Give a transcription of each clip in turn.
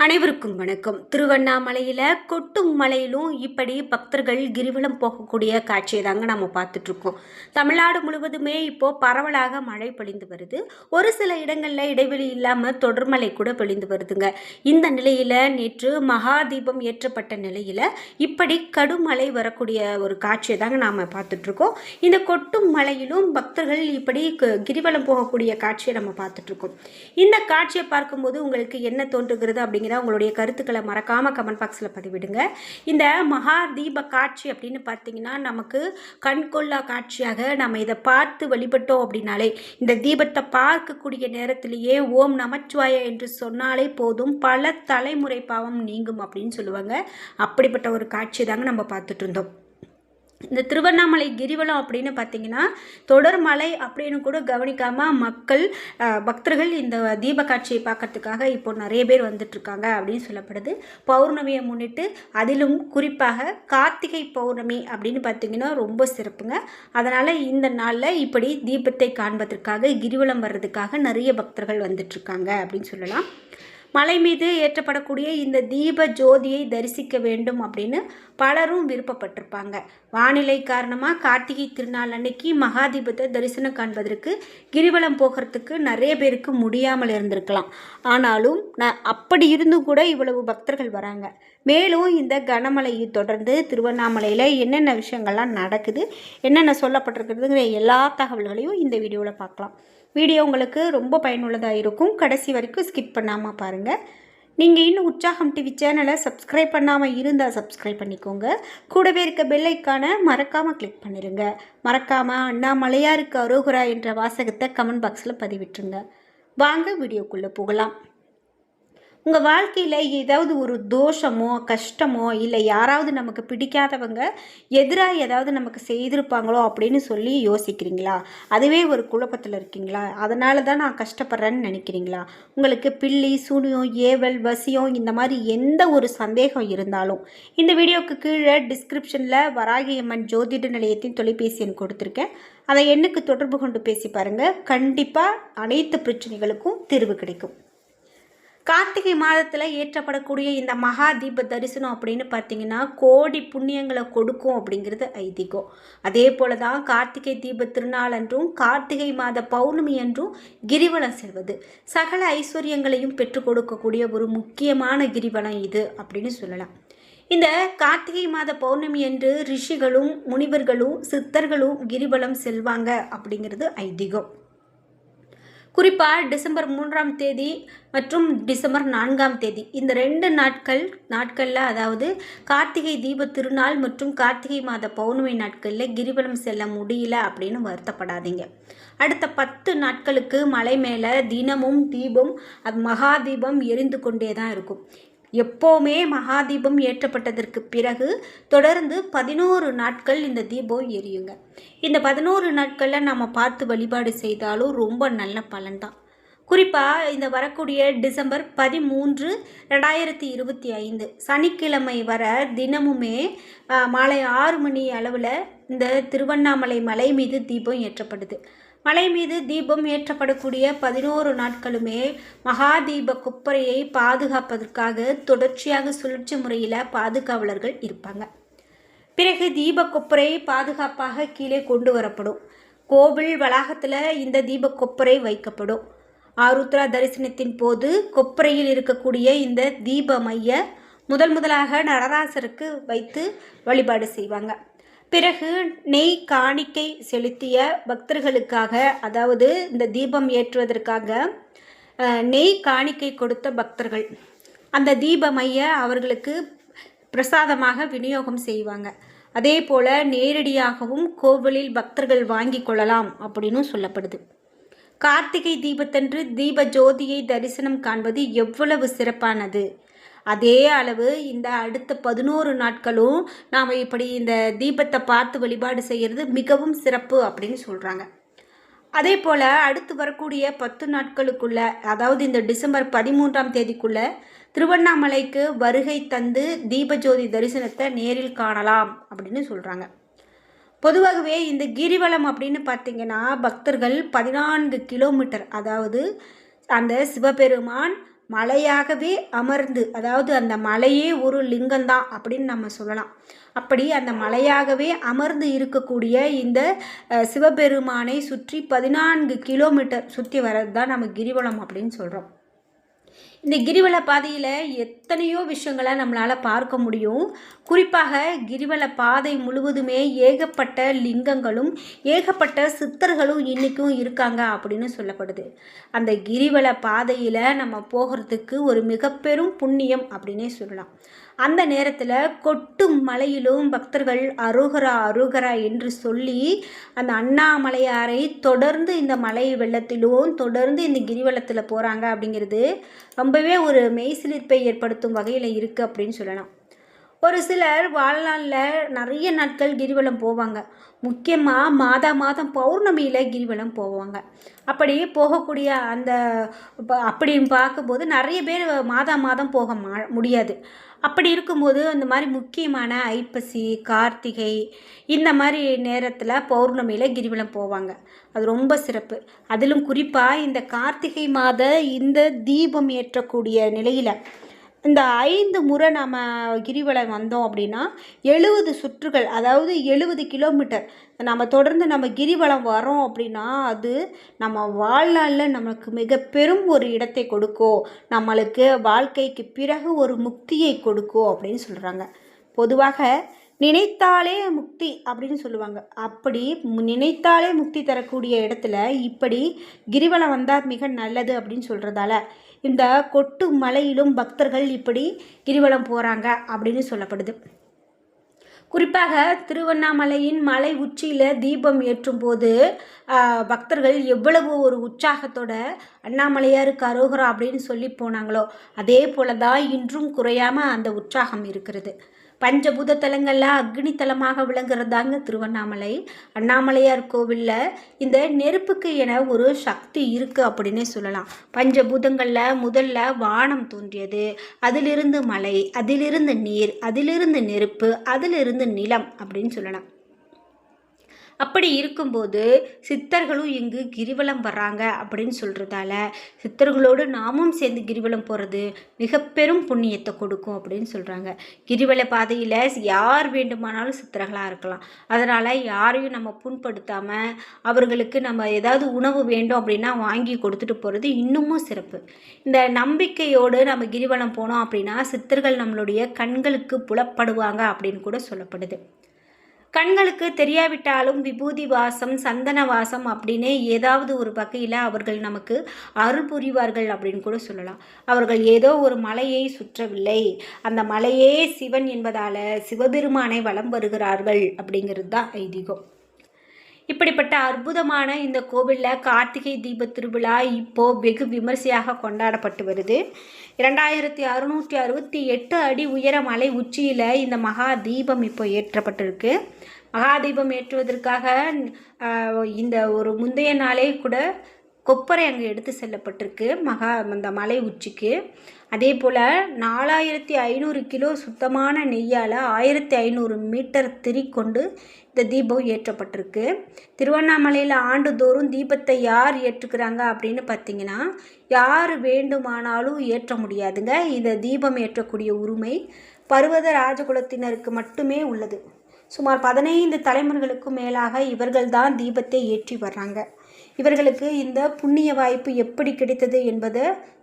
அனைவருக்கும் வணக்கம். திருவண்ணாமலையில் கொட்டும் மலையிலும் இப்படி பக்தர்கள் கிரிவலம் போகக்கூடிய காட்சியை தாங்க நம்ம பார்த்துட்ருக்கோம். தமிழ்நாடு முழுவதுமே இப்போது பரவலாக மழை பொழிந்து வருது. ஒரு சில இடங்களில் இடைவெளி இல்லாமல் தொடர்மழை கூட பொழிந்து வருதுங்க. இந்த நிலையில் நேற்று மகாதீபம் ஏற்றப்பட்ட நிலையில் இப்படி கடும் வரக்கூடிய ஒரு காட்சியை தாங்க நாம் பார்த்துட்ருக்கோம். இந்த கொட்டும் மலையிலும் பக்தர்கள் இப்படி க- கிரிவலம் போகக்கூடிய காட்சியை நம்ம பார்த்துட்ருக்கோம். இந்த காட்சியை பார்க்கும்போது உங்களுக்கு என்ன தோன்றுகிறது அப்படிங்கிற உங்களுடைய கருத்துக்களை மறக்காமல் கமெண்ட் பாக்ஸில் பதிவிடுங்க. இந்த மகா தீப காட்சி அப்படின்னு பார்த்தீங்கன்னா நமக்கு கண்கொள்ளா காட்சியாக நம்ம இதை பார்த்து வழிபட்டோம் அப்படின்னாலே இந்த தீபத்தை பார்க்கக்கூடிய நேரத்திலேயே ஓம் நமச்சிவாய என்று சொன்னாலே போதும் பல தலைமுறை பாவம் நீங்கும் அப்படின்னு சொல்லுவாங்க. அப்படிப்பட்ட ஒரு காட்சி தாங்க நம்ம பார்த்துட்டு இருந்தோம். இந்த திருவண்ணாமலை கிரிவலம் அப்படின்னு பார்த்தீங்கன்னா தொடர்மலை அப்படின்னு கூட கவனிக்காமல் மக்கள் பக்தர்கள் இந்த தீப காட்சியை பார்க்கறதுக்காக இப்போ நிறைய பேர் வந்துட்டுருக்காங்க அப்படின்னு சொல்லப்படுது. பௌர்ணமியை முன்னிட்டு அதிலும் குறிப்பாக கார்த்திகை பௌர்ணமி அப்படின்னு பார்த்தீங்கன்னா ரொம்ப சிறப்புங்க. அதனால் இந்த நாளில் இப்படி தீபத்தை காண்பதற்காக கிரிவலம் வர்றதுக்காக நிறைய பக்தர்கள் வந்துட்டுருக்காங்க அப்படின்னு சொல்லலாம். மலை மீது ஏற்றப்படக்கூடிய இந்த தீப ஜோதியை தரிசிக்க வேண்டும் அப்படின்னு பலரும் விருப்பப்பட்டிருப்பாங்க. வானிலை காரணமாக கார்த்திகை திருநாள் அன்னைக்கு மகா தீபத்தை தரிசனம் காண்பதற்கு கிரிவலம் போகிறதுக்கு நிறைய பேருக்கு முடியாமல் இருந்திருக்கலாம். ஆனாலும் நான் அப்படி இருந்தும் கூட இவ்வளவு பக்தர்கள் வராங்க. மேலும் இந்த கனமழையை தொடர்ந்து திருவண்ணாமலையில் என்னென்ன விஷயங்கள்லாம் நடக்குது என்னென்ன சொல்லப்பட்டிருக்கிறதுங்கிற எல்லா தகவல்களையும் இந்த வீடியோவில் பார்க்கலாம். வீடியோ உங்களுக்கு ரொம்ப பயனுள்ளதாக இருக்கும். கடைசி வரைக்கும் ஸ்கிப் பண்ணாமல் பாருங்கள் நீங்கள் இன்னும் உற்சாகம் டிவி சேனலை சப்ஸ்கிரைப் பண்ணாமல் இருந்தால் சப்ஸ்கிரைப் பண்ணிக்கோங்க. கூடவே இருக்க பெல்லைக்கான மறக்காமல் கிளிக் பண்ணிடுங்க மறக்காமல் அண்ணா மலையாருக்கு அரோகுரா என்ற வாசகத்தை கமெண்ட் பாக்ஸில் பதிவிட்டுருங்க. வாங்க வீடியோக்குள்ளே போகலாம். உங்கள் வாழ்க்கையில் ஏதாவது ஒரு தோஷமோ கஷ்டமோ இல்லை யாராவது நமக்கு பிடிக்காதவங்க எதிராக ஏதாவது நமக்கு செய்திருப்பாங்களோ அப்படின்னு சொல்லி யோசிக்கிறீங்களா? அதுவே ஒரு குழப்பத்தில் இருக்கீங்களா? அதனால தான் நான் கஷ்டப்படுறேன்னு நினைக்கிறீங்களா? உங்களுக்கு பில்லி சூனியம் ஏவல் வசியம் இந்த மாதிரி எந்த ஒரு சந்தேகம் இருந்தாலும் இந்த வீடியோவுக்கு கீழே டிஸ்கிரிப்ஷனில் வராகியம்மன் ஜோதிட நிலையத்தின் தொலைபேசி எண் கொடுத்துருக்கேன். அதை எண்ணுக்கு தொடர்பு கொண்டு பேசி பாருங்கள் கண்டிப்பாக அனைத்து பிரச்சனைகளுக்கும் தீர்வு கிடைக்கும். கார்த்திகை மாதத்தில் ஏற்றப்படக்கூடிய இந்த மகா தீப தரிசனம் அப்படின்னு பார்த்தீங்கன்னா கோடி புண்ணியங்களை கொடுக்கும் அப்படிங்கிறது ஐதீகம். அதே போல தான் கார்த்திகை தீப திருநாள் அன்றும் கார்த்திகை மாத பௌர்ணமி அன்றும் கிரிவலம் செல்வது. சகல ஐஸ்வர்யங்களையும் பெற்றுக் கொடுக்கக்கூடிய ஒரு முக்கியமான கிரிவலம் இது அப்படின்னு சொல்லலாம். இந்த கார்த்திகை மாத பௌர்ணமி அன்று ரிஷிகளும் முனிவர்களும் சித்தர்களும் கிரிவலம் செல்வாங்க அப்படிங்கிறது ஐதீகம். குறிப்பாக டிசம்பர் மூன்றாம் தேதி மற்றும் டிசம்பர் நான்காம் தேதி. இந்த ரெண்டு நாட்கள் நாட்களில் அதாவது கார்த்திகை தீப திருநாள் மற்றும் கார்த்திகை மாத பௌர்ணமி நாட்களில் கிரிவலம் செல்ல முடியல அப்படின்னு வருத்தப்படாதீங்க. அடுத்த பத்து நாட்களுக்கு மலை மேலே தினமும் தீபம் அது மகா தீபம் எரிந்து கொண்டே தான் இருக்கும். எப்போவுமே மகாதீபம் ஏற்றப்பட்டதற்கு பிறகு தொடர்ந்து பதினோரு நாட்கள் இந்த தீபம் எரியுங்க. இந்த பதினோரு நாட்களில் நம்ம பார்த்து வழிபாடு செய்தாலும் ரொம்ப நல்ல பலன்தான். குறிப்பாக இந்த வரக்கூடிய டிசம்பர் பதிமூன்று ரெண்டாயிரத்தி இருபத்தி ஐந்து சனிக்கிழமை வர தினமுமே மாலை ஆறு மணி அளவில் இந்த திருவண்ணாமலை மலை மீது தீபம் ஏற்றப்படுது. மலை மீது தீபம் ஏற்றப்படக்கூடிய பதினோரு நாட்களுமே மகாதீப குப்பரையை பாதுகாப்பதற்காக தொடர்ச்சியாக சுழற்சி முறையில் பாதுகாவலர்கள் இருப்பாங்க. பிறகு தீப கொப்பரை பாதுகாப்பாக கீழே கொண்டு வரப்படும். கோவில் வளாகத்தில் இந்த தீப கொப்பரை வைக்கப்படும். ஆருத்ரா தரிசனத்தின் போது கொப்பரையில் இருக்கக்கூடிய இந்த தீப மைய முதல் முதலாக நடராசருக்கு வைத்து வழிபாடு செய்வாங்க. பிறகு நெய் காணிக்கை செலுத்திய பக்தர்களுக்காக அதாவது இந்த தீபம் ஏற்றுவதற்காக நெய் காணிக்கை கொடுத்த பக்தர்கள். அந்த தீப மைய அவர்களுக்கு பிரசாதமாக விநியோகம் செய்வாங்க. அதே போல் நேரடியாகவும் கோவிலில் பக்தர்கள் வாங்கி கொள்ளலாம் அப்படின்னு சொல்லப்படுது. கார்த்திகை தீபத்தன்று தீப ஜோதியை தரிசனம் காண்பது எவ்வளவு சிறப்பானது? அதே அளவு இந்த அடுத்த பதினோரு நாட்களும் நாம் இப்படி இந்த தீபத்தை பார்த்து வழிபாடு செய்கிறது மிகவும் சிறப்பு அப்படின்னு சொல்கிறாங்க அதே போல் அடுத்து வரக்கூடிய பத்து நாட்களுக்குள்ள அதாவது இந்த டிசம்பர் பதிமூன்றாம் தேதிக்குள்ள திருவண்ணாமலைக்கு வருகை தந்து தீபஜோதி தரிசனத்தை நேரில் காணலாம் அப்படின்னு சொல்கிறாங்க பொதுவாகவே இந்த கிரிவலம் அப்படின்னு பார்த்தீங்கன்னா பக்தர்கள் பதினான்கு கிலோமீட்டர் அதாவது அந்த சிவபெருமான் மலையாகவே அமர்ந்து அதாவது அந்த மலையே ஒரு லிங்கம்தான் அப்படின்னு நம்ம சொல்லலாம். அப்படி அந்த மலையாகவே அமர்ந்து இருக்கக்கூடிய இந்த சிவபெருமானை சுற்றி பதினான்கு கிலோமீட்டர் சுற்றி வர்றது தான் நம்ம கிரிவலம் அப்படின்னு சொல்கிறோம் இந்த கிரிவல பாதையில் எத்தனையோ விஷயங்களை நம்மளால் பார்க்க முடியும். குறிப்பாக கிரிவல பாதை முழுவதுமே ஏகப்பட்ட லிங்கங்களும் ஏகப்பட்ட சித்தர்களும் இன்றைக்கும் இருக்காங்க அப்படின்னு சொல்லப்படுது. அந்த கிரிவல பாதையில் நம்ம போகிறதுக்கு ஒரு மிகப்பெரும் புண்ணியம் அப்படின்னே சொல்லலாம். அந்த நேரத்தில் கொட்டும் மலையிலும் பக்தர்கள் அருகரா அருகரா என்று சொல்லி அந்த அண்ணாமலையாரை தொடர்ந்து இந்த மலை வெள்ளத்திலும் தொடர்ந்து இந்த கிரிவலத்தில் போகிறாங்க அப்படிங்கிறது ரொம்பவே ஒரு மெய்சிலிர்ப்பை ஏற்படுத்தும் வகையில் இருக்குது அப்படின்னு சொல்லலாம். ஒரு சிலர் வாழ்நாளில் நிறைய நாட்கள் கிரிவலம் போவாங்க. முக்கியமாக மாதா மாதம் பௌர்ணமியில் கிரிவலம் போவாங்க. அப்படி போகக்கூடிய அந்த அப்படின்னு பார்க்கும்போது நிறைய பேர் மாதா மாதம் போக மா முடியாது. அப்படி இருக்கும்போது அந்த மாதிரி முக்கியமான ஐப்பசி கார்த்திகை இந்த மாதிரி நேரத்தில் பௌர்ணமியில் கிரிவலம் போவாங்க. அது ரொம்ப சிறப்பு. அதிலும் குறிப்பாக இந்த கார்த்திகை மாத இந்த தீபம் ஏற்றக்கூடிய நிலையில் இந்த ஐந்து முறை நம்ம கிரிவலம் வந்தோம் அப்படின்னா எழுபது சுற்றுகள் அதாவது எழுபது கிலோமீட்டர். நம்ம தொடர்ந்து நம்ம கிரிவலம் வரோம் அப்படின்னா அது நம்ம வாழ்நாளில் நமக்கு மிக பெரும் ஒரு இடத்தை கொடுக்கும். நம்மளுக்கு வாழ்க்கைக்கு பிறகு ஒரு முக்தியை கொடுக்கும் அப்படின்னு சொல்கிறாங்க பொதுவாக நினைத்தாலே முக்தி அப்படின்னு சொல்லுவாங்க. அப்படி நினைத்தாலே முக்தி தரக்கூடிய இடத்துல இப்படி கிரிவலம் வந்தால் மிக நல்லது அப்படின்னு சொல்கிறதால இந்த கொட்டு மலையிலும் பக்தர்கள் இப்படி கிரிவலம் போகிறாங்க அப்படின்னு சொல்லப்படுது. குறிப்பாக திருவண்ணாமலையின் மலை உச்சியில் தீபம் ஏற்றும் போது பக்தர்கள் எவ்வளவு ஒரு உற்சாகத்தோட அண்ணாமலையாருக்கு அரோகரா அப்படின்னு சொல்லி போனாங்களோ அதே போல தான் இன்றும் குறையாமல் அந்த உற்சாகம் இருக்கிறது. பஞ்சபூத தலங்களில் அக்னி தலமாக விளங்குறதாங்க திருவண்ணாமலை. அண்ணாமலையார் கோவிலில் இந்த நெருப்புக்கு என ஒரு சக்தி இருக்குது அப்படின்னே சொல்லலாம். பஞ்சபூதங்களில் முதல்ல வானம் தோன்றியது. அதிலிருந்து மலை அதிலிருந்து நீர் அதிலிருந்து நெருப்பு அதிலிருந்து நிலம் அப்படின்னு சொல்லலாம். அப்படி இருக்கும்போது சித்தர்களும் இங்கு கிரிவலம் வர்றாங்க அப்படின்னு சொல்கிறதால சித்தர்களோடு நாமும் சேர்ந்து கிரிவலம் போகிறது மிக பெரும் புண்ணியத்தை கொடுக்கும் அப்படின்னு சொல்கிறாங்க கிரிவல பாதையில் யார் வேண்டுமானாலும் சித்தர்களாக இருக்கலாம். அதனால் யாரையும் நம்ம புண்படுத்தாமல் அவர்களுக்கு நம்ம ஏதாவது உணவு வேண்டும் அப்படின்னா வாங்கி கொடுத்துட்டு போகிறது இன்னமும் சிறப்பு. இந்த நம்பிக்கையோடு நம்ம கிரிவலம் போனோம் அப்படின்னா சித்தர்கள் நம்மளுடைய கண்களுக்கு புலப்படுவாங்க அப்படின்னு கூட சொல்லப்படுது. கண்களுக்கு தெரியாவிட்டாலும் விபூதி வாசம் சந்தன வாசம் அப்படின்னு ஏதாவது ஒரு வகையில் அவர்கள் நமக்கு அருள் புரிவார்கள் அப்படின்னு கூட சொல்லலாம். அவர்கள் ஏதோ ஒரு மலையை சுற்றவில்லை. அந்த மலையே சிவன் என்பதால் சிவபெருமானை வலம் வருகிறார்கள் அப்படிங்கிறது தான் ஐதீகம். இப்படிப்பட்ட அற்புதமான இந்த கோவிலில் கார்த்திகை தீப திருவிழா இப்போது வெகு விமர்சையாக கொண்டாடப்பட்டு வருது. இரண்டாயிரத்தி அறுநூற்றி அறுபத்தி எட்டு அடி உயர மலை உச்சியில் இந்த மகா தீபம் இப்போ ஏற்றப்பட்டிருக்கு. மகா தீபம் ஏற்றுவதற்காக இந்த ஒரு முந்தைய நாளே கூட கொப்பரை அங்கே எடுத்து செல்லப்பட்டிருக்கு மகா அந்த மலை உச்சிக்கு. அதே போல் நாலாயிரத்தி ஐநூறு கிலோ சுத்தமான நெய்யால் ஆயிரத்தி ஐநூறு மீட்டர் திரி கொண்டு இந்த தீபம் ஏற்றப்பட்டிருக்கு. திருவண்ணாமலையில் ஆண்டுதோறும் தீபத்தை யார் ஏற்றுக்கிறாங்க அப்படின்னு பார்த்தீங்கன்னா யார் வேண்டுமானாலும் ஏற்ற முடியாதுங்க. இந்த தீபம் ஏற்றக்கூடிய உரிமை பருவத ராஜகுலத்தினருக்கு மட்டுமே உள்ளது. சுமார் பதினைந்து தலைமுறைகளுக்கும் மேலாக இவர்கள்தான் தீபத்தை ஏற்றி வர்றாங்க. இவர்களுக்கு இந்த புண்ணிய வாய்ப்பு எப்படி கிடைத்தது என்பது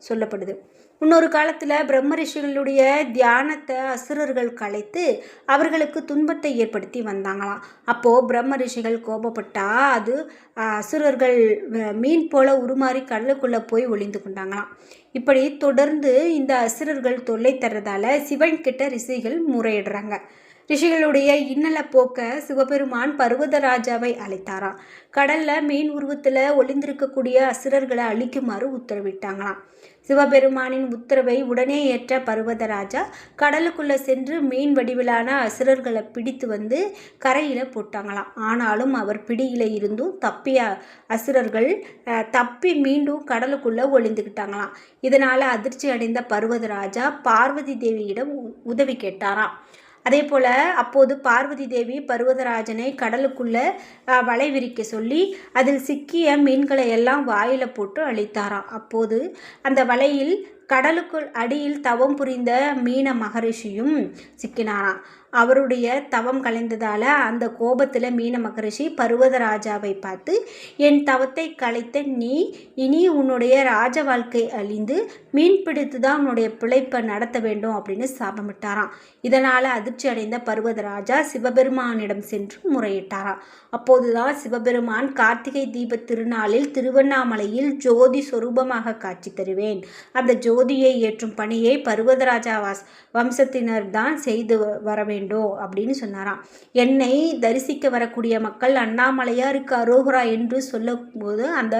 சொல்லப்படுது. முன்னொரு காலத்தில் பிரம்ம ரிஷிகளுடைய தியானத்தை அசுரர்கள் கலைத்து அவர்களுக்கு துன்பத்தை ஏற்படுத்தி வந்தாங்களாம். அப்போது பிரம்ம ரிஷிகள் கோபப்பட்டா அது அசுரர்கள் மீன் போல உருமாறி கடலுக்குள்ளே போய் ஒளிந்து கொண்டாங்களாம். இப்படி தொடர்ந்து இந்த அசுரர்கள் தொல்லை தர்றதால சிவன் கிட்ட ரிஷிகள் முறையிடுறாங்க. ரிஷிகளுடைய இன்னலை போக்க சிவபெருமான் பர்வதராஜாவை அழைத்தாராம். கடல்ல மீன் உருவத்தில் ஒளிந்திருக்கக்கூடிய அசுரர்களை அழிக்குமாறு உத்தரவிட்டாங்களாம். சிவபெருமானின் உத்தரவை உடனே ஏற்ற பர்வதராஜா கடலுக்குள்ளே சென்று மீன் வடிவிலான அசுரர்களை பிடித்து வந்து கரையில் போட்டாங்களாம். ஆனாலும் அவர் பிடியில் இருந்தும் தப்பிய அசுரர்கள் தப்பி மீண்டும் கடலுக்குள்ளே ஒளிந்துக்கிட்டாங்களாம் இதனால் அதிர்ச்சி அடைந்த பர்வதராஜா பார்வதி தேவியிடம் உ- உதவி கேட்டாராம். அதே போல் அப்போது பார்வதி தேவி பர்வதராஜனை கடலுக்குள்ளே வலை விரிக்க சொல்லி அதில் சிக்கிய மீன்களை எல்லாம் வாயில் போட்டு அழித்தாராம். அப்போது அந்த வலையில் கடலுக்குள் அடியில் தவம் புரிந்த மீன மகரிஷியும் சிக்கினாராம். அவருடைய தவம் கலைந்ததால் அந்த கோபத்தில் மீன மகரிஷி பர்வதராஜாவை பார்த்து என் தவத்தை கலைத்த நீ இனி உன்னுடைய ராஜ வாழ்க்கை அழிந்து மீன் பிடித்து தான் உன்னுடைய பிழைப்பை நடத்த வேண்டும் அப்படின்னு சாபமிட்டாராம். இதனால் அதிர்ச்சி அடைந்த பர்வதராஜா சிவபெருமானிடம் சென்று முறையிட்டாராம். அப்போதுதான் சிவபெருமான் கார்த்திகை தீப திருநாளில் திருவண்ணாமலையில் ஜோதி சொரூபமாக காட்சி தருவேன். அந்த ஜோதியை ஏற்றும் பணியை பருவதராஜா வாஸ் வம்சத்தினர் தான் செய்து வர வேண்டும் அப்படின்னு சொன்னாராம். என்னை தரிசிக்க வரக்கூடிய மக்கள் அண்ணாமலையாருக்கு அரோகரா என்று சொல்லும்போது அந்த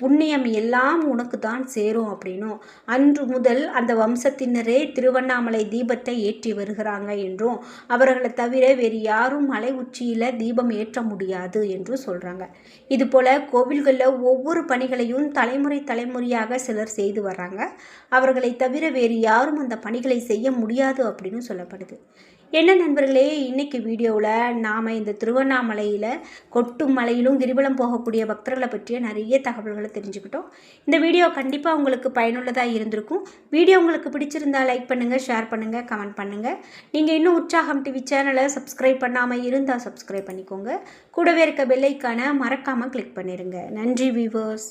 புண்ணியம் எல்லாம் உனக்கு தான் சேரும் அப்படின்னும் அன்று முதல் அந்த வம்சத்தினரே திருவண்ணாமலை தீபத்தை ஏற்றி வருகிறாங்க என்றும் அவர்களை தவிர வேறு யாரும் மலை உச்சியில் தீபம் ஏற்ற முடியாது என்றும் சொல்கிறாங்க இதுபோல் கோவில்களில் ஒவ்வொரு பணிகளையும் தலைமுறை தலைமுறையாக சிலர் செய்து வர்றாங்க. அவர்களை தவிர வேறு யாரும் அந்த பணிகளை செய்ய முடியாது அப்படின்னு சொல்லப்படுது. என்ன நண்பர்களே இன்றைக்கி வீடியோவில் நாம் இந்த திருவண்ணாமலையில் கொட்டும் மலையிலும் கிரிவலம் போகக்கூடிய பக்தர்களை பற்றிய நிறைய தகவல்களை தெரிஞ்சுக்கிட்டோம். இந்த வீடியோ கண்டிப்பாக உங்களுக்கு பயனுள்ளதாக இருந்திருக்கும். வீடியோ உங்களுக்கு பிடிச்சிருந்தா லைக் பண்ணுங்கள் ஷேர் பண்ணுங்கள் கமெண்ட் பண்ணுங்கள் நீங்கள் இன்னும் உற்சாகம் டிவி சேனலை சப்ஸ்கிரைப் பண்ணாமல் இருந்தால் சப்ஸ்கிரைப் பண்ணிக்கோங்க. கூடவே இருக்க பெல்லைக்கான மறக்காமல் கிளிக் பண்ணிடுங்க நன்றி வியூவர்ஸ்